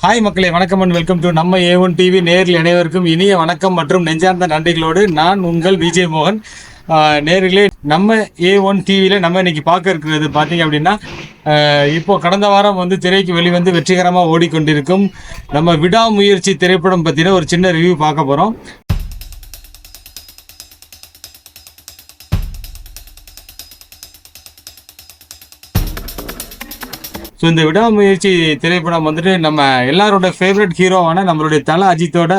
Hi மக்களே வணக்கம் and welcome to நம்ம ஏ ஒன் டிவி நேரில் அனைவருக்கும் இனிய வணக்கம் மற்றும் நெஞ்சார்ந்த நன்றிகளோடு நான் உங்கள் விஜய் மோகன் நேர்களே நம்ம ஏ ஒன் டிவியில் நம்ம இன்னைக்கு பார்க்க இருக்கிறது பார்த்தீங்க அப்படின்னா இப்போ கடந்த வாரம் வந்து திரைக்கு வெளிவந்து வெற்றிகரமாக ஓடிக்கொண்டிருக்கும் நம்ம விடாமுயற்சி திரைப்படம் பற்றின ஒரு சின்ன ரிவ்யூ பார்க்க போகிறோம் ஸோ இந்த விடாமுயற்சி திரைப்படம் வந்துட்டு நம்ம எல்லாரோட ஃபேவரட் ஹீரோவான நம்மளுடைய தல அஜித்தோட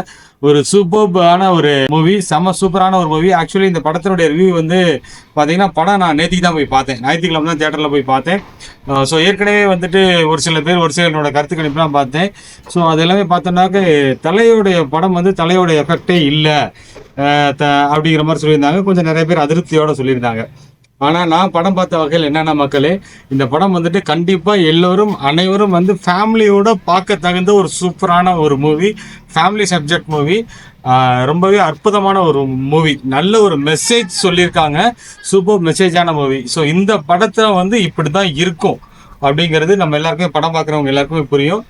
ஒரு சூப்பர்பான ஒரு மூவி செம சூப்பரான ஒரு மூவி ஆக்சுவலி இந்த படத்தினுடைய ரிவ்யூ வந்து பார்த்தீங்கன்னா படம் நான் நேற்றுக்கு தான் போய் பார்த்தேன். ஞாயிற்றுக்கிழமை தான் தேட்டரில் போய் பார்த்தேன். ஸோ ஏற்கனவே வந்துட்டு ஒரு சில பேர் ஒரு சிலரோட கருத்து கணிப்புலாம் பார்த்தேன். ஸோ அது எல்லாமே பார்த்தோன்னாக்க தலையோடைய படம் வந்து தலையுடைய எஃபெக்டே இல்லை. அப்படிங்கிற மாதிரி சொல்லியிருந்தாங்க. கொஞ்சம் நிறைய பேர் அதிருப்தியோடு சொல்லியிருந்தாங்க. ஆனால் நான் படம் பார்த்த வகையில் என்னென்ன மக்களே இந்த படம் வந்துட்டு கண்டிப்பாக எல்லோரும் அனைவரும் வந்து ஃபேமிலியோட பார்க்க தகுந்த ஒரு சூப்பரான ஒரு மூவி ஃபேமிலி சப்ஜெக்ட் மூவி ரொம்பவே அற்புதமான ஒரு மூவி நல்ல ஒரு மெசேஜ் சொல்லியிருக்காங்க. சூப்பர் மெசேஜான மூவி ஸோ இந்த படத்தை வந்து இப்படி தான் இருக்கும். அப்படிங்கிறது நம்ம எல்லாருக்குமே படம் பார்க்குறவங்க எல்லாருக்குமே புரியும்.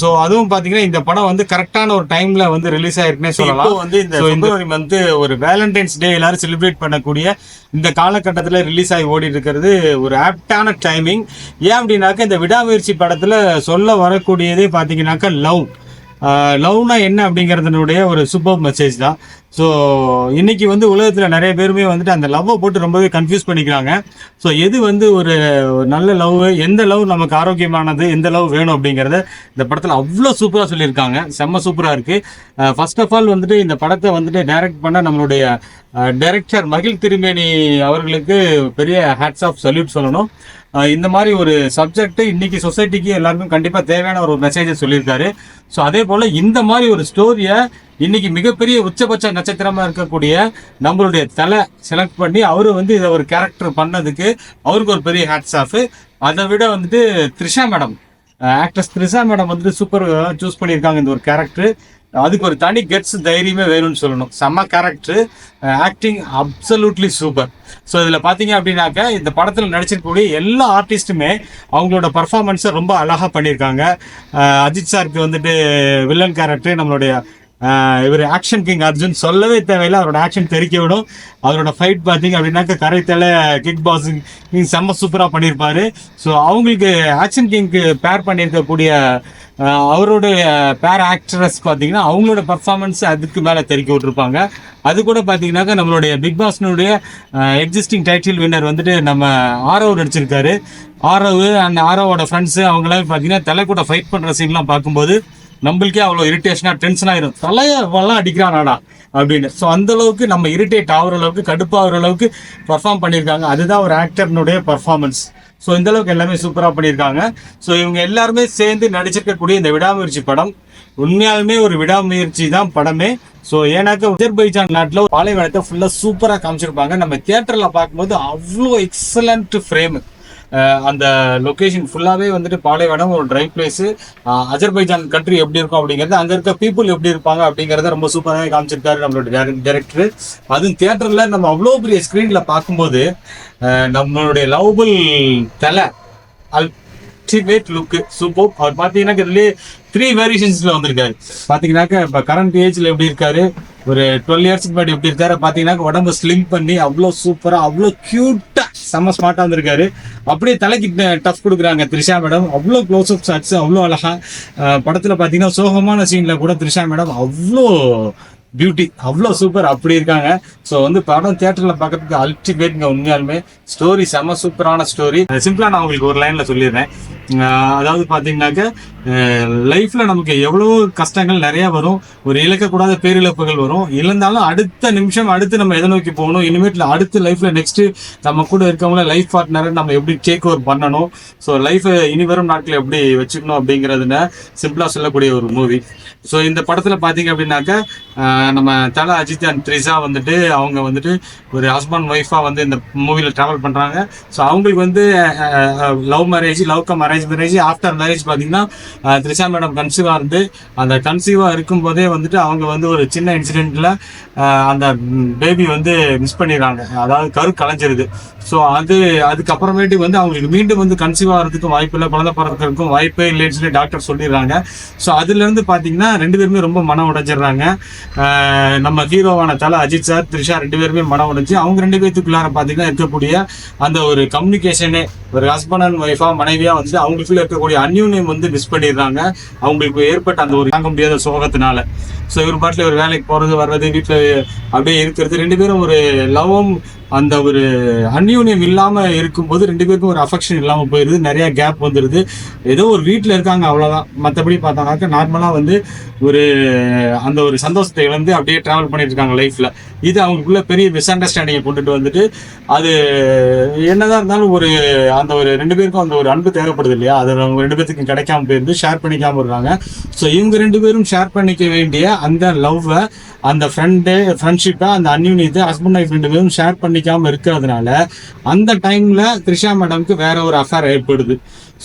ஸோ அதுவும் பார்த்தீங்கன்னா இந்த படம் வந்து கரெக்டான ஒரு டைம்ல வந்து ரிலீஸ் ஆயிருக்குன்னே சொல்லலாம். வந்து இந்த பிப்ரவரி மந்த் ஒரு வேலண்டைன்ஸ் டே எல்லாரும் செலிப்ரேட் பண்ணக்கூடிய இந்த காலகட்டத்தில் ரிலீஸ் ஆகி ஓடி இருக்கிறது ஒரு ஆப்டான டைமிங் ஏன் அப்படின்னாக்கா இந்த விடாமுயற்சி படத்தில் சொல்ல வரக்கூடியதே பார்த்தீங்கன்னாக்கா லவ் லவ்னா என்ன அப்படிங்கிறதுனுடைய ஒரு சூப்பர் மெசேஜ் தான். ஸோ இன்னைக்கு வந்து உலகத்தில் நிறைய பேருமே வந்துட்டு அந்த லவ்வை போட்டு ரொம்பவே கன்ஃபியூஸ் பண்ணிக்கிறாங்க. ஸோ எது வந்து ஒரு நல்ல லவ் எந்த லவ் நமக்கு ஆரோக்கியமானது எந்த லவ் வேணும் அப்படிங்கிறத இந்த படத்தில் அவ்வளோ சூப்பராக சொல்லியிருக்காங்க. செம்ம சூப்பராக இருக்குது ஃபர்ஸ்ட் ஆஃப் ஆல் வந்துட்டு இந்த படத்தை வந்துட்டு டைரக்ட் பண்ண நம்மளுடைய டைரக்டர் மகிழ் திருமேனி அவர்களுக்கு பெரிய ஹேட்ஸ் ஆஃப் சல்யூட் சொல்லணும். இந்த மாதிரி ஒரு சப்ஜெக்ட் இன்னைக்கு சொசைட்டிக்கு எல்லாருக்கும் கண்டிப்பாக தேவையான ஒரு மெசேஜை சொல்லியிருக்காரு. ஸோ அதே போல் இந்த மாதிரி ஒரு ஸ்டோரியை இன்னைக்கு மிகப்பெரிய உச்சபட்ச நட்சத்திரமாக இருக்கக்கூடிய நம்மளுடைய தலை செலக்ட் பண்ணி அவரு வந்து இதை ஒரு கேரக்டர் பண்ணதுக்கு அவருக்கு ஒரு பெரிய ஹேட்ஸ் ஆஃப் அதை விட வந்துட்டு Trisha madam actress Trisha madam வந்துட்டு சூப்பர் சூஸ் பண்ணியிருக்காங்க இந்த ஒரு கேரக்டர் அதுக்கு ஒரு தனி கெட்ஸ் தைரியமே வேணும்னு சொல்லணும். செம்ம character acting absolutely super so இதில் பார்த்தீங்க அப்படின்னாக்க இந்த படத்தில் நடிச்சிருக்கக்கூடிய எல்லா ஆர்டிஸ்ட்டுமே அவங்களோட பர்ஃபார்மன்ஸை ரொம்ப அழகாக பண்ணியிருக்காங்க. அஜித் சாருக்கு வந்துட்டு வில்லன் கேரக்டர் நம்மளுடைய இவர் ஆக்ஷன் கிங் அர்ஜுன் சொல்லவே தேவையில்லை. அவரோட ஆக்ஷன் தெரிக்க விடும். அவரோட ஃபைட் பார்த்தீங்க அப்படின்னாக்க கரைத்தல கிக் பாக்ஸிங் கிங் செம்ம சூப்பராக பண்ணியிருப்பாரு ஸோ அவங்களுக்கு ஆக்ஷன் கிங்க்கு பேர் பண்ணியிருக்கக்கூடிய அஹ், அவருடைய பேர் ஆக்ட்ரஸ் பார்த்தீங்கன்னா அவங்களோட பர்ஃபார்மன்ஸ் அதுக்கு மேலே தெரிக்க விட்டுருப்பாங்க. அது கூட பார்த்தீங்கன்னாக்கா நம்மளுடைய பிக் பாஸ்னுடைய எக்ஸிஸ்டிங் டைட்டில் வின்னர் வந்துட்டு நம்ம ஆரவ் நடிச்சிருக்காரு. ஆரவ் அண்ட் ஆரவோட ஃப்ரெண்ட்ஸு அவங்களாம் பார்த்தீங்கன்னா தலை கூட ஃபைட் பண்ணுற சீன்லாம் பார்க்கும்போது நம்மளுக்கே அவ்வளோ இரிட்டேஷனாக டென்ஷன் ஆயிரும் தலையெல்லாம் அடிக்கிறானாடா அப்படின்னு. ஸோ அந்த அளவுக்கு நம்ம இரிட்டேட் ஆகிற அளவுக்கு கடுப்பாகிற அளவுக்கு பர்ஃபார்ம் பண்ணியிருக்காங்க. அதுதான் ஒரு ஆக்டர்னுடைய பர்ஃபார்மன்ஸ் ஸோ இந்த அளவுக்கு எல்லாமே சூப்பராக பண்ணியிருக்காங்க. ஸோ இவங்க எல்லாருமே சேர்ந்து நடிச்சிருக்கக்கூடிய இந்த விடாமுயற்சி படம் உண்மையாலுமே ஒரு விடாமுயற்சி தான் படமே. ஸோ ஏன்னாக்க அஜர்பைஜான் நாட்டில் பாலைவனத்தை ஃபுல்லாக சூப்பராக காமிச்சிருப்பாங்க. நம்ம தியேட்டரில் பார்க்கும்போது அவ்வளோ எக்ஸலண்ட் ஃப்ரேமு அந்த லொக்கேஷன் ஃபுல்லாகவே வந்துட்டு பாலைவனம் ஒரு ட்ரை பிளேஸு அஜர்பைஜான் கண்ட்ரி எப்படி இருக்கும் அப்படிங்கிறது அங்கே இருக்க பீப்புள் எப்படி இருப்பாங்க அப்படிங்கிறத ரொம்ப சூப்பராகவே காமிச்சிருக்காரு நம்மளோட டேரக்டர் அதுவும் தியேட்டரில் நம்ம அவ்வளோ பெரிய ஸ்க்ரீனில் பார்க்கும்போது நம்மளுடைய லவ்பிள் தலை அல்டிமேட் லுக்கு சூப்பர் அவர் பார்த்தீங்கன்னாக்க இதுலேயே த்ரீ வேரியேஷன்ஸில் வந்திருக்காரு. பார்த்தீங்கன்னாக்க இப்போ கரண்ட் ஏஜில் எப்படி இருக்காரு? ஒரு டுவெல் இயர்ஸ்க்கு முன்னாடி எப்படி இருக்காரு பார்த்தீங்கன்னா உடம்பு ஸ்லிம் பண்ணி அவ்வளோ சூப்பராக அவ்வளோ க்யூட்டாக செம்ம ஸ்மார்ட்டாக வந்திருக்காரு. அப்படியே தலைக்கு டஃப் கொடுக்குறாங்க த்ரிஷா மேடம் அவ்வளோ க்ளோஸ் அப் ஷாட்ஸ் அவ்வளோ அழகா படத்துல பார்த்தீங்கன்னா சோகமான சீன்ல கூட த்ரிஷா மேடம் அவ்வளோ பியூட்டி அவ்வளோ சூப்பர் அப்படி இருக்காங்க. ஸோ வந்து படம் தேட்டரில் பார்க்கறதுக்கு அல்டிமேட்ங்க உண்மையாலுமே ஸ்டோரி செம்ம சூப்பரான ஸ்டோரி சிம்பிளாக நான் உங்களுக்கு ஒரு லைனில் சொல்லிடுறேன். அதாவது பார்த்தீங்கன்னாக்க லைஃப்ல நமக்கு எவ்வளோ கஷ்டங்கள் நிறைய வரும். ஒரு இழக்கக்கூடாத பேரிழப்புகள் வரும். இழந்தாலும் அடுத்த நிமிஷம் அடுத்து நம்ம எதை நோக்கி போகணும்? இனிமேட்ல அடுத்த லைஃப்ல நெக்ஸ்ட் நம்ம கூட இருக்கவங்கள லைஃப் பார்ட்னரை நம்ம எப்படி டேக் ஓவர் பண்ணணும்? ஸோ லைஃபை இனி வரும் நாட்கள் எப்படி வச்சுக்கணும் அப்படிங்கிறதுன சிம்பிளா சொல்லக்கூடிய ஒரு மூவி ஸோ இந்த படத்துல பார்த்தீங்க அப்படின்னாக்க நம்ம தல அஜித் அண்ட் த்ரிஷா வந்துட்டு அவங்க வந்துட்டு ஒரு ஹஸ்பண்ட் ஒய்ஃபா வந்து இந்த மூவில டிராவல் பண்றாங்க. ஸோ அவங்களுக்கு வந்து love marriage love cum arrange marriage after marriage பார்த்தீங்கன்னா த்ரிஷா மேடம் கன்சீவாக இருந்து அந்த கன்சீவாக இருக்கும்போதே வந்துட்டு அவங்க வந்து ஒரு சின்ன இன்சிடென்ட்ல அந்த பேபி வந்து மிஸ் பண்ணிடுறாங்க. அதாவது கரு கலைஞ்சிருது. ஸோ அது அதுக்கப்புறமேட்டு வந்து அவங்களுக்கு மீண்டும் வந்து கன்சீவ் ஆகிறதுக்கும் வாய்ப்பு இல்லை குழந்தை பிறக்கிறதுக்கும் வாய்ப்பே இல்லைன்னு சொல்லி டாக்டர் சொல்லிடுறாங்க. ஸோ அதுலேருந்து பார்த்தீங்கன்னா ரெண்டு பேருமே ரொம்ப மனம் உடைஞ்சிடுறாங்க. நம்ம ஹீரோவான தலை அஜித் சார் த்ரிஷா ரெண்டு பேருமே மனம் உடைஞ்சு அவங்க ரெண்டு பேத்துக்குள்ளார பார்த்தீங்கன்னா இருக்கக்கூடிய அந்த ஒரு கம்யூனிகேஷனே ஒரு ஹஸ்பண்ட் அண்ட் ஒய்ஃபா மனைவியா வந்து அவங்களுக்குள்ள இருக்கக்கூடிய அந்யூன்யம் வந்து மிஸ் பண்ணிடுறாங்க. அவங்களுக்கு ஏற்பட்ட அந்த ஒரு தாங்க முடியாத சோகத்தினால. ஸோ இவர் பாட்டில் ஒரு வேலைக்கு போகிறது வர்றது வீட்டில் அப்படியே இருக்கிறது ரெண்டு பேரும் ஒரு லவ்வும் அந்த ஒரு அந்யூன்யம் இல்லாம இருக்கும்போது ரெண்டு பேருக்கும் ஒரு அஃபெக்ஷன் இல்லாம போயிருது. நிறைய கேப் வந்துருது. ஏதோ ஒரு வீட்டில் இருக்காங்க அவ்வளவுதான். மற்றபடி பார்த்தாங்கனாக்க நார்மலா வந்து ஒரு அந்த ஒரு சந்தோஷத்தை இழந்து அப்படியே டிராவல் பண்ணிட்டு இருக்காங்க லைஃப்ல இது அவங்களுக்குள்ள பெரிய மிஸ் அண்டர்ஸ்டாண்டிங்கை கொண்டுட்டு வந்துட்டு அது என்னதான் இருந்தாலும் ஒரு அந்த ஒரு ரெண்டு பேருக்கும் அந்த ஒரு அன்பு தேவைப்படுது இல்லையா? அது அவங்க ரெண்டு பேர்த்துக்கும் கிடைக்காம போயிருந்து ஷேர் பண்ணிக்காம இருக்காங்க. ஸோ இவங்க ரெண்டு பேரும் ஷேர் பண்ணிக்க வேண்டிய அந்த லவ்வை அந்த ஃப்ரெண்டு ஃப்ரெண்ட்ஷிப்பை அந்த அந்யூனியத்தை ஹஸ்பண்ட் ஒய்ஃப் ரெண்டு பேரும் ஷேர் பண்ணிக்காமல் இருக்கிறதுனால அந்த டைமில் த்ரிஷா மேடம்க்கு வேற ஒரு அஃபேர் ஏற்படுது.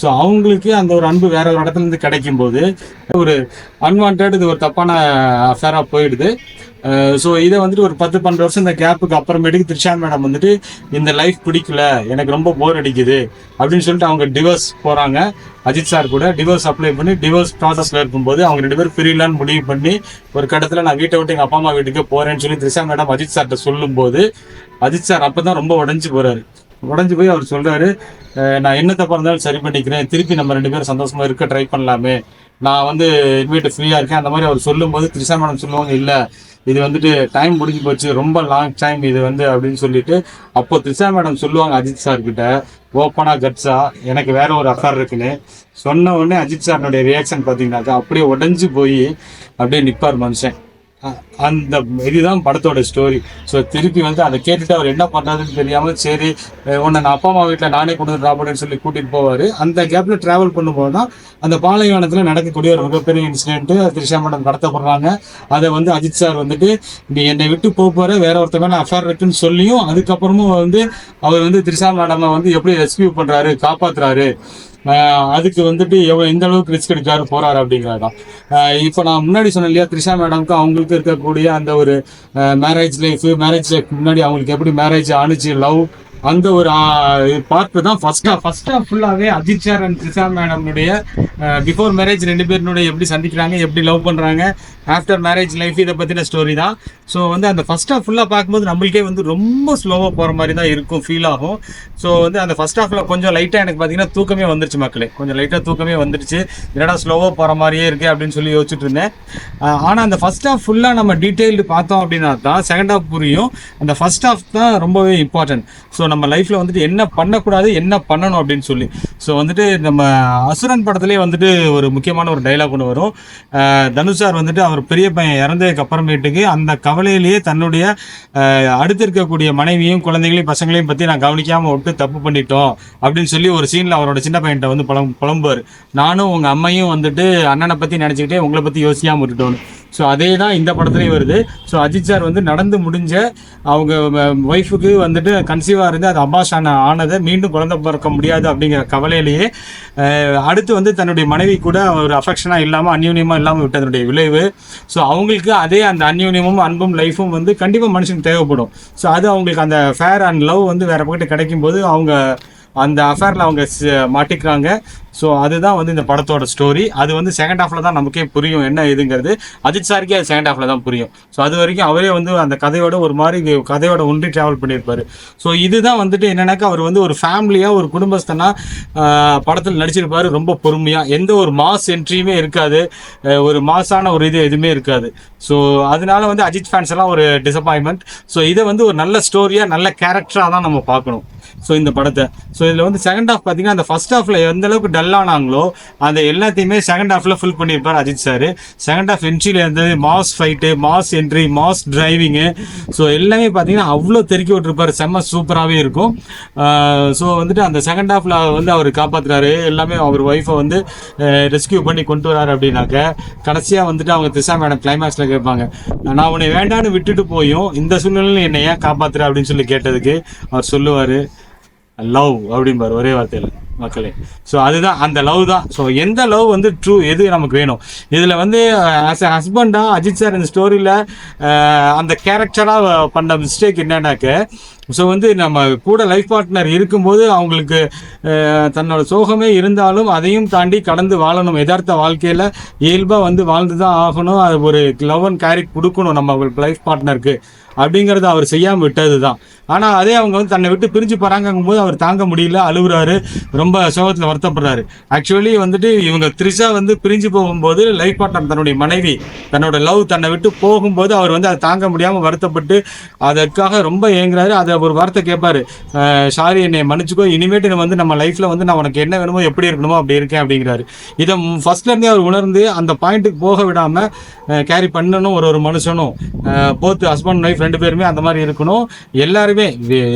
ஸோ அவங்களுக்கு அந்த ஒரு அன்பு வேற ஒரு இடத்துல இருந்து கிடைக்கும் போது ஒரு அன்வான்ட் இது ஒரு தப்பான அஃபேராக போயிடுது. ஸோ இதை வந்துட்டு ஒரு பத்து பன்னெண்டு வருஷம் இந்த கேப்புக்கு அப்புறமேட்டுக்கு த்ரிஷா மேடம் வந்துட்டு இந்த லைஃப் பிடிக்கல எனக்கு ரொம்ப போர் அடிக்குது அப்படின்னு சொல்லிட்டு அவங்க டிவோர்ஸ் போகிறாங்க அஜித் சார் கூட டிவோர்ஸ் அப்ளை பண்ணி டிவோர்ஸ் ப்ராசஸில் இருக்கும்போது அவங்க ரெண்டு பேரும் ஃப்ரீலான்னு முடிவு பண்ணி ஒரு கட்டத்தில் நான் வீட்டை விட்டு எங்கள் அப்பா அம்மா வீட்டுக்கு போகிறேன்னு சொல்லி திரிஷா மேடம் அஜித் சார்கிட்ட சொல்லும்போது அஜித் சார் அப்போ தான் ரொம்ப உடஞ்சி போகிறாரு உடஞ்சி போய் அவர் சொல்கிறாரு நான் என்ன தப்பாக இருந்தாலும் சரி பண்ணிக்கிறேன். திருப்பி நம்ம ரெண்டு பேரும் சந்தோஷமாக இருக்க ட்ரை பண்ணலாமே. நான் வந்து இன்வைட்டு ஃப்ரீயாக இருக்கேன். அந்த மாதிரி அவர் சொல்லும்போது திரிஷா மேடம் சொல்லுவாங்க இல்லை இது வந்துட்டு டைம் முடிஞ்சு போச்சு. ரொம்ப லாங் டைம் இது வந்து அப்படின்னு சொல்லிட்டு அப்போ திரிஷா மேடம் சொல்லுவாங்க அஜித் சார் கிட்ட ஓப்பனா கட்ஸா எனக்கு வேற ஒரு அஃபேர் இருக்குன்னு. சொன்ன உடனே அஜித் சார்னுடைய ரியாக்ஷன் பார்த்தீங்கன்னாக்கா அப்படியே உடஞ்சி போய் அப்படியே நிற்பார் மனுஷன். அந்த இதுதான் படத்தோட ஸ்டோரி ஸோ திருப்பி வந்து அதை கேட்டுட்டு அவர் என்ன பண்ணுறதுன்னு தெரியாமல் சரி உன்னை நான் அப்பா அம்மா வீட்டில் நானே கொண்டு வந்து சொல்லி கூட்டிகிட்டு போவார். அந்த கேப்பில் ட்ராவல் பண்ணும்போது தான் அந்த பாலைவனத்தில் நடக்கக்கூடிய ஒரு மிகப்பெரிய இன்சிடென்ட் திரிஷா மேடம் போடுறாங்க அதை வந்து அஜித் சார் வந்துட்டு நீ என்னை விட்டு போக போற வேற ஒருத்த மேல அஃபேர் இருக்குன்னு சொல்லியும் அதுக்கப்புறமும் வந்து அவர் வந்து திரிஷா மேடமை வந்து எப்படி ரெஸ்கியூ பண்ணுறாரு காப்பாற்றுறாரு அதுக்கு வந்துட்டு எவ்வளோ எந்த அளவுக்கு ரிஸ்க் எடுக்காரு போறாரு அப்படிங்கிறதான் இப்போ நான் முன்னாடி சொன்னேன் இல்லையா த்ரிஷா மேடம்க்கு அவங்களுக்கு இருக்கக்கூடிய அந்த ஒரு மேரேஜ் லைஃப் மேரேஜ் லைஃப் முன்னாடி அவங்களுக்கு எப்படி மேரேஜ் ஆணுச்சு லவ் அந்த ஒரு பார்ட் தான் ஃபர்ஸ்ட் ஹாஃப் ஃபர்ஸ்ட் ஹாஃப் ஃபுல்லாகவே அஜித் சார் அண்ட் த்ரிஷா மேடம்னுடைய பிஃபோர் மேரேஜ் ரெண்டு பேருனுடைய எப்படி சந்திக்கிறாங்க எப்படி லவ் பண்ணுறாங்க ஆஃப்டர் மேரேஜ் லைஃப் இதை பற்றின ஸ்டோரி தான். ஸோ வந்து அந்த ஃபஸ்ட் ஹாஃப் ஃபுல்லாக பார்க்கும்போது நம்மளுக்கே வந்து ரொம்ப ஸ்லோவாக போகிற மாதிரி தான் இருக்கும் ஃபீல் ஆகும். ஸோ வந்து அந்த ஃபஸ்ட் ஹாஃபில் கொஞ்சம் லைட்டாக எனக்கு பார்த்தீங்கன்னா தூக்கமே வந்துருச்சு மக்களே. கொஞ்சம் லைட்டாக தூக்கமே வந்துருச்சு. என்னடா ஸ்லோவாக போகிற மாதிரியே இருக்கு அப்படின்னு சொல்லி யோசிச்சுட்டு இருந்தேன். ஆனால் அந்த ஃபஸ்ட் ஹாஃப் ஃபுல்லாக நம்ம டீட்டெயில்டு பார்த்தோம் அப்படின்னா தான் செகண்ட் ஹாஃப் புரியும். அந்த ஃபஸ்ட் ஹாஃப் தான் ரொம்பவே இம்பார்ட்டன்ட் ஸோ நம்ம லைஃப்பில் வந்துட்டு என்ன பண்ணக்கூடாது என்ன பண்ணணும் அப்படின்னு சொல்லி. ஸோ வந்துட்டு நம்ம அசுரன் படத்துலேயே வந்துட்டு ஒரு முக்கியமான ஒரு டைலாக் ஒன்று வரும். தனுஷார் வந்துட்டு அவர் பெரிய பையன் இறந்ததுக்கு அப்புறமேட்டுக்கு அந்த கவலையிலேயே தன்னுடைய அடுத்து இருக்கக்கூடிய மனைவியும் குழந்தைகளையும் பசங்களையும் பற்றி நான் கவனிக்காமல் விட்டு தப்பு பண்ணிட்டோம் அப்படின்னு சொல்லி ஒரு சீனில் அவரோட சின்ன பையன்கிட்ட வந்து புலம் புலம்புவார். நானும் உங்கள் அம்மையும் வந்துட்டு அண்ணனை பற்றி நினச்சிக்கிட்டே உங்களை பற்றி யோசிக்காமல் விட்டுட்டோன்னு ஸோ அதே தான் இந்த படத்துலேயும் வருது. ஸோ அஜித் சார் வந்து நடந்து முடிஞ்ச அவங்க ஒய்ஃபுக்கு வந்துட்டு கன்சீவாக இருந்து அது அபாஷான ஆனதை மீண்டும் குழந்தை பிறக்க முடியாது அப்படிங்கிற கவலையிலேயே அடுத்து வந்து தன்னுடைய மனைவி கூட ஒரு அஃபெக்ஷனாக இல்லாமல் அந்யூன்யமாக இல்லாமல் விட்டதனுடைய விளைவு. ஸோ அவங்களுக்கு அதே அந்த அந்யூன்யமும் அன்பும் லைஃபும் வந்து கண்டிப்பாக மனுஷனுக்கு தேவைப்படும். ஸோ அது அவங்களுக்கு அந்த ஃபேர் அண்ட் லவ் வந்து வேறு பக்கத்து கிடைக்கும் போது அவங்க அந்த அஃபேரில் அவங்க மாட்டிக்கிறாங்க. ஸோ அதுதான் வந்து இந்த படத்தோட ஸ்டோரி அது வந்து செகண்ட் ஹாஃப்ல தான் நமக்கே புரியும் என்ன இதுங்கிறது அஜித் சாருக்கே அது செகண்ட் ஹாஃப்ல தான் புரியும். ஸோ அது வரைக்கும் அவரே வந்து அந்த கதையோட ஒரு மாதிரி கதையோட ஒன்றி ட்ராவல் பண்ணியிருப்பார். ஸோ இதுதான் வந்துட்டு என்னென்னாக்கா அவர் வந்து ஒரு ஃபேமிலியாக ஒரு குடும்பஸ்தனா படத்தில் நடிச்சிருப்பார். ரொம்ப பொறுமையாக எந்த ஒரு மாஸ் என்ட்ரியுமே இருக்காது. ஒரு மாஸான ஒரு இது எதுவுமே இருக்காது. ஸோ அதனால வந்து அஜித் ஃபேன்ஸ் எல்லாம் ஒரு டிசப்பாயின்மெண்ட் ஸோ இதை வந்து ஒரு நல்ல ஸ்டோரியாக நல்ல கேரக்டராக தான் நம்ம பார்க்கணும். ஸோ இந்த படத்தை. ஸோ இதில் வந்து செகண்ட் ஹாஃப் பார்த்தீங்கன்னா அந்த ஃபர்ஸ்ட் ஹாஃப்ல எந்த அளவுக்கு டல் ஆனாங்களோ அந்த எல்லாத்தையுமே செகண்ட் ஹாஃப்ல ஃபுல் பண்ணியிருப்பார் அஜித் சார் செகண்ட் ஹாஃப் என்ட்ரியில் இருந்தது mass fight mass entry mass driving so எல்லாமே பார்த்தீங்கன்னா அவ்வளோ தெருக்கி விட்டுருப்பார். செம்ம சூப்பராகவே இருக்கும். ஸோ வந்துட்டு அந்த செகண்ட் ஹாஃப்ல வந்து அவர் காப்பாற்றுறாரு எல்லாமே அவர் ஒய்ஃபை வந்து ரெஸ்கியூ பண்ணி கொண்டு வராரு அப்படின்னாக்க கடைசியாக வந்துட்டு அவங்க திசா மேடம் கிளைமேக்ஸில் கேட்பாங்க. நான் உன்னை வேண்டான்னு விட்டுட்டு போயும் இந்த சூழ்நிலையில் என்னை ஏன் காப்பாத்துற? அப்படின்னு சொல்லி கேட்டதுக்கு அவர் சொல்லுவார். லவ் அப்படிம்பார் ஒரே வார்த்தையில் மக்களே. ஸோ அதுதான் அந்த லவ் தான். ஸோ எந்த லவ் வந்து ட்ரூ எது நமக்கு வேணும்? இதில் வந்து ஆஸ் எ ஹஸ்பண்டாக அஜித் சார் இந்த ஸ்டோரியில் uh, அந்த கேரக்டராக பண்ண மிஸ்டேக் என்னன்னாக்க ஸோ வந்து நம்ம கூட லைஃப் பார்ட்னர் இருக்கும்போது அவங்களுக்கு uh, தன்னோட சோகமே இருந்தாலும் அதையும் தாண்டி கடந்து வாழணும். யதார்த்த வாழ்க்கையில் இயல்பாக வந்து வாழ்ந்து தான் ஆகணும். அது ஒரு லவ் அண்ட் கேரிக் கொடுக்கணும் நம்ம லைஃப் பார்ட்னருக்கு அப்படிங்கிறத அவர் செய்யாமல் விட்டது தான் ஆனால் அதே அவங்க வந்து தன்னை விட்டு பிரிஞ்சு போகிறாங்கும் போது அவர் தாங்க முடியல அழுகுறாரு ரொம்ப சோகத்தில் வருத்தப்படுறாரு. ஆக்சுவலி வந்துட்டு இவங்க த்ரிஷா வந்து பிரிஞ்சு போகும்போது லைஃப் பார்ட்னர் தன்னுடைய மனைவி தன்னோட லவ் தன்னை விட்டு போகும்போது அவர் வந்து அதை தாங்க முடியாமல் வருத்தப்பட்டு அதற்காக ரொம்ப ஏங்குறாரு. அதை ஒரு வார்த்தை கேட்பாரு சாரி என்னை மன்னிச்சுக்கோ இனிமேட்டு வந்து நம்ம லைஃப்பில் வந்து நான் உனக்கு என்ன வேணுமோ எப்படி இருக்கணுமோ அப்படி இருக்கேன் அப்படிங்கிறாரு. இதை ஃபர்ஸ்ட்லேருந்தே அவர் உணர்ந்து அந்த பாயிண்ட்டுக்கு போக விடாமல் கேரி பண்ணணும் ஒரு ஒரு மனுஷனும் போத்து ஹஸ்பண்ட் ஒய்ஃப் ரெண்டு பேருமே அந்த மாதிரி இருக்கணும். எல்லாருமே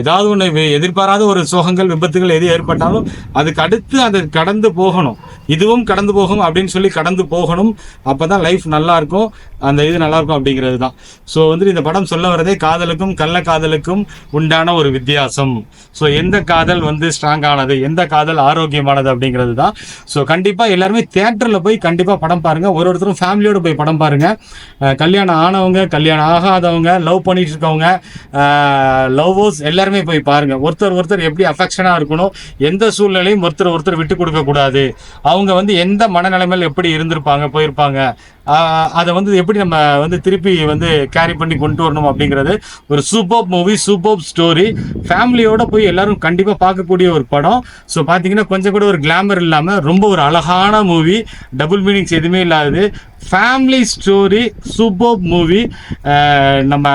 ஏதாவது ஒன்று எதிர்பாராத ஒரு சோகங்கள் விபத்துகள் எது ஏற்பட்டாலும் அதுக்கு அடுத்து அதை கடந்து போகணும். இதுவும் கடந்து போகும் அப்படின்னு சொல்லி கடந்து போகணும். அப்போ தான் லைஃப் நல்லா இருக்கும். அந்த இது நல்லா இருக்கும் அப்படிங்கிறது தான். ஸோ வந்துட்டு இந்த படம் சொல்ல வரதே காதலுக்கும் கள்ள காதலுக்கும் உண்டான ஒரு வித்தியாசம். ஸோ எந்த காதல் வந்து ஸ்ட்ராங்கானது எந்த காதல் ஆரோக்கியமானது அப்படிங்கிறது தான். ஸோ கண்டிப்பாக எல்லாருமே தேட்டரில் போய் கண்டிப்பாக படம் பாருங்கள் ஒரு ஒருத்தரும் ஃபேமிலியோடு போய் படம் பாருங்கள் கல்யாணம் ஆனவங்க கல்யாணம் ஆகாதவங்க லவ் பண்ணி பண்ணிட்டு இருக்கவங்க லவ்வர்ஸ் எல்லாருமே போய் பாருங்க. ஒருத்தர் ஒருத்தர் எப்படி அஃபெக்ஷனாக இருக்கணும் எந்த சூழ்நிலையும் ஒருத்தர் ஒருத்தர் விட்டு கொடுக்கக்கூடாது அவங்க வந்து எந்த மனநிலைமையில் எப்படி இருந்திருப்பாங்க போயிருப்பாங்க அதை வந்து எப்படி நம்ம வந்து திருப்பி வந்து கேரி பண்ணி கொண்டு வரணும் அப்படிங்கிறது ஒரு சூப்பர் மூவி சூப்பர் ஸ்டோரி ஃபேமிலியோட போய் எல்லாரும் கண்டிப்பாக பார்க்கக்கூடிய ஒரு படம். ஸோ பார்த்தீங்கன்னா கொஞ்சம் கூட ஒரு கிளாமர் இல்லாமல் ரொம்ப ஒரு அழகான மூவி டபுள் மீனிங்ஸ் எதுவுமே இல்லாதது. ஃபேமிலி ஸ்டோரி சூப்பர் மூவி நம்ம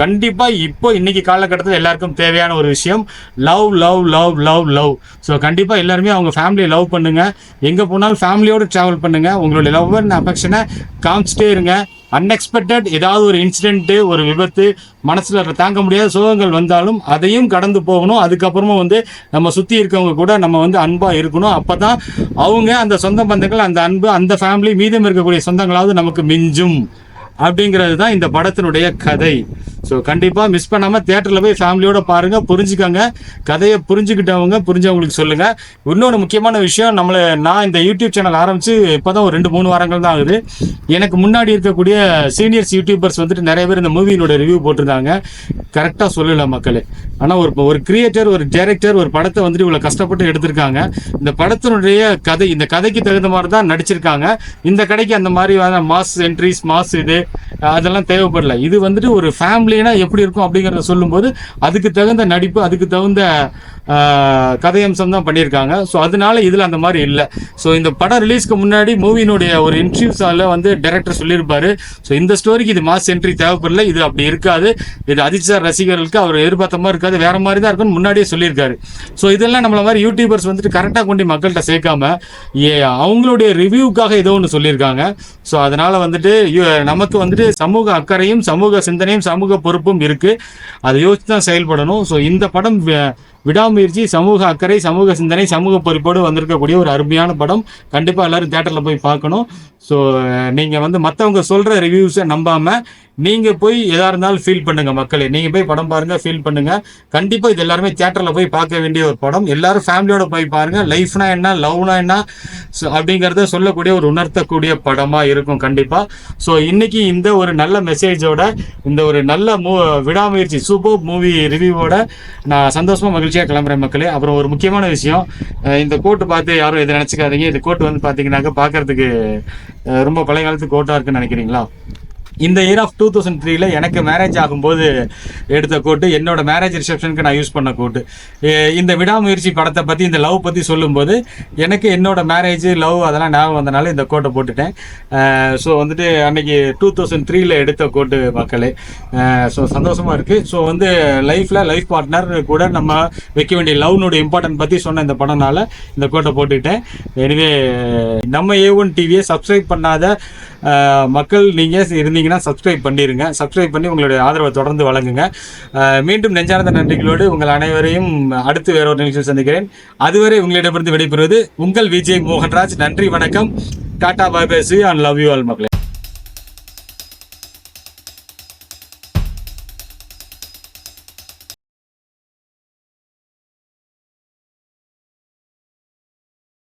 கண்டிப்பாக இப்போ இன்றைக்கி காலகட்டத்தில் எல்லாருக்கும் தேவையான ஒரு விஷயம் love love love love love so கண்டிப்பாக எல்லாருமே அவங்க ஃபேமிலியை லவ் பண்ணுங்க. எங்கே போனாலும் ஃபேமிலியோடு ட்ராவல் பண்ணுங்கள் உங்களுடைய லவ் அண்ட் அஃபெக்ஷனை காமிச்சிட்டே இருங்க. அன்எக்ஸ்பெக்டட் ஏதாவது ஒரு இன்சிடென்ட்டு ஒரு விபத்து மனசில் தாங்க முடியாத சோகங்கள் வந்தாலும் அதையும் கடந்து போகணும். அதுக்கப்புறமா வந்து நம்ம சுற்றி இருக்கவங்க கூட நம்ம வந்து அன்பாக இருக்கணும். அப்போ தான் அவங்க அந்த சொந்த பந்தங்கள் அந்த அன்பு அந்த ஃபேமிலி மீதம் இருக்கக்கூடிய சொந்தங்களாவது நமக்கு மிஞ்சும். அப்படிங்கிறது தான் இந்த படத்தினுடைய கதை. ஸோ கண்டிப்பாக மிஸ் பண்ணாமல் தேட்டரில் போய் ஃபேமிலியோட பாருங்க புரிஞ்சுக்கோங்க. கதையை புரிஞ்சுக்கிட்டவங்க புரிஞ்சவங்களுக்கு சொல்லுங்க. இன்னொன்று முக்கியமான விஷயம் நம்மளை நான் இந்த யூடியூப் சேனல் ஆரம்பிச்சு இப்போதான் ஒரு ரெண்டு மூணு வாரங்கள் தான் ஆகுது. எனக்கு முன்னாடி இருக்கக்கூடிய சீனியர்ஸ் யூடியூபர்ஸ் வந்துட்டு நிறைய பேர் இந்த மூவியினோட ரிவ்யூ போட்டிருந்தாங்க. கரெக்டாக சொல்லல மக்களே. ஆனால் ஒரு ஒரு கிரியேட்டர் ஒரு டைரக்டர் ஒரு படத்தை வந்துட்டு இவ்வளோ கஷ்டப்பட்டு எடுத்திருக்காங்க. இந்த படத்தினுடைய கதை இந்த கதைக்கு தகுந்த மாதிரி தான் நடிச்சிருக்காங்க. இந்த கடைக்கு அந்த மாதிரி மாஸ் என்ட்ரிஸ் மாஸ் இது அதெல்லாம் தேவைப்படல. இது வந்துட்டு ஒரு ஃபேமிலினா எப்படி இருக்கும் அப்படிங்கிறத சொல்லும்போது அதுக்கு தகுந்த நடிப்பு அதுக்கு தகுந்த கதையம்சம் தான் பண்ணியிருக்காங்க. ஸோ அதனால இதில் அந்த மாதிரி இல்லை. ஸோ இந்த படம் ரிலீஸ்க்கு முன்னாடி மூவினுடைய ஒரு இன்டர்வியூஸால வந்து டேரக்டர் சொல்லியிருப்பாரு. ஸோ இந்த ஸ்டோரிக்கு இது மாஸ் என்ட்ரி தேவைப்படல. இது அப்படி இருக்காது. இது அஜித் ரசிகர்களுக்கு அவர் எதிர்பார்த்த மாதிரி இருக்காது. வேற மாதிரி தான் இருக்கும்னு முன்னாடியே சொல்லியிருக்காரு. ஸோ இதெல்லாம் நம்மள மாதிரி யூடியூபர்ஸ் வந்துட்டு கரெக்டாக கொண்டு மக்கள்கிட்ட சேர்க்காம ஏ அவங்களுடைய ரிவ்யூக்காக ஏதோ ஒன்று சொல்லியிருக்காங்க. ஸோ அதனால வந்துட்டு நமக்கு வந்துட்டு சமூக அக்கறையும் சமூக சிந்தனையும் சமூக பொறுப்பும் இருக்கு. அதை யோசித்து தான் செயல்படணும். ஸோ இந்த படம் விடாமுயற்சி சமூக அக்கறை சமூக சிந்தனை சமூக பொறுப்போடு வந்திருக்கக்கூடிய ஒரு அருமையான படம். கண்டிப்பாக எல்லாரும் தேட்டரில் போய் பார்க்கணும். ஸோ நீங்கள் வந்து மற்றவங்க சொல்கிற ரிவ்யூஸை நம்பாமல் நீங்கள் போய் எதா இருந்தாலும் ஃபீல் பண்ணுங்க மக்களே. நீங்கள் போய் படம் பாருங்க ஃபீல் பண்ணுங்க. கண்டிப்பாக இது எல்லாருமே தேட்டரில் போய் பார்க்க வேண்டிய ஒரு படம். எல்லாரும் ஃபேமிலியோட போய் பாருங்க. லைஃப்னா என்ன லவ்னா என்ன அப்படிங்கிறத சொல்லக்கூடிய ஒரு உணர்த்தக்கூடிய படமாக இருக்கும் கண்டிப்பாக ஸோ இன்னைக்கு இந்த ஒரு நல்ல மெசேஜோட இந்த ஒரு நல்ல மூ விடாமுயற்சி சூப்பர் மூவி ரிவ்யூவோட நான் சந்தோஷமா மகிழ்ச்சியாக கிளம்புறேன் மக்களே. அப்புறம் ஒரு முக்கியமான விஷயம் இந்த கோட்டு பார்த்து யாரும் இதை நினச்சிக்காதீங்க. இந்த கோட்டு வந்து பார்த்தீங்கன்னாக்கா பார்க்கறதுக்கு ரொம்ப பழைய காலத்து கோட்டாக இருக்குன்னு நினைக்கிறீங்களா? இந்த இயர் ஆஃப் டூ தௌசண்ட் த்ரீல எனக்கு மேரேஜ் ஆகும்போது எடுத்த கோட்டு என்னோட மேரேஜ் ரிசப்ஷனுக்கு நான் யூஸ் பண்ண கோட்டு இந்த விடாமுயற்சி படத்தை பற்றி இந்த லவ் பற்றி சொல்லும்போது எனக்கு என்னோட மேரேஜ் லவ் அதெல்லாம் ஞாபகம் வந்தனால இந்த கோட்டை போட்டுட்டேன். ஸோ வந்துட்டு அன்னைக்கு டூ தௌசண்ட் த்ரீல எடுத்த கோட்டு மக்களே. ஸோ சந்தோஷமாக இருக்கு. ஸோ வந்து லைஃப்ல லைஃப் பார்ட்னர் கூட நம்ம வைக்க வேண்டிய லவ்னுடைய இம்பார்ட்டன்ட் பற்றி சொன்ன இந்த படம்னால இந்த கோட்டை போட்டுக்கிட்டேன். எனிவே நம்ம ஏ ஒன் டிவியை சப்ஸ்கிரைப் பண்ணாத மக்கள் நீங்கள் இருந்தீங்கன்னா சப்ஸ்கிரைப் பண்ணிடுங்க சப்ஸ்கிரைப் பண்ணி உங்களுடைய ஆதரவை தொடர்ந்து வழங்குங்க. மீண்டும் நெஞ்சார்ந்த நன்றிகளோடு உங்கள் அனைவரையும் அடுத்து வேற ஒரு நிகழ்ச்சியில் சந்திக்கிறேன். அதுவரை உங்களிடமிருந்து விடைபெறுவது உங்கள் விஜய் மோகன்ராஜ். நன்றி வணக்கம். Tata bye and love you all மக்களே.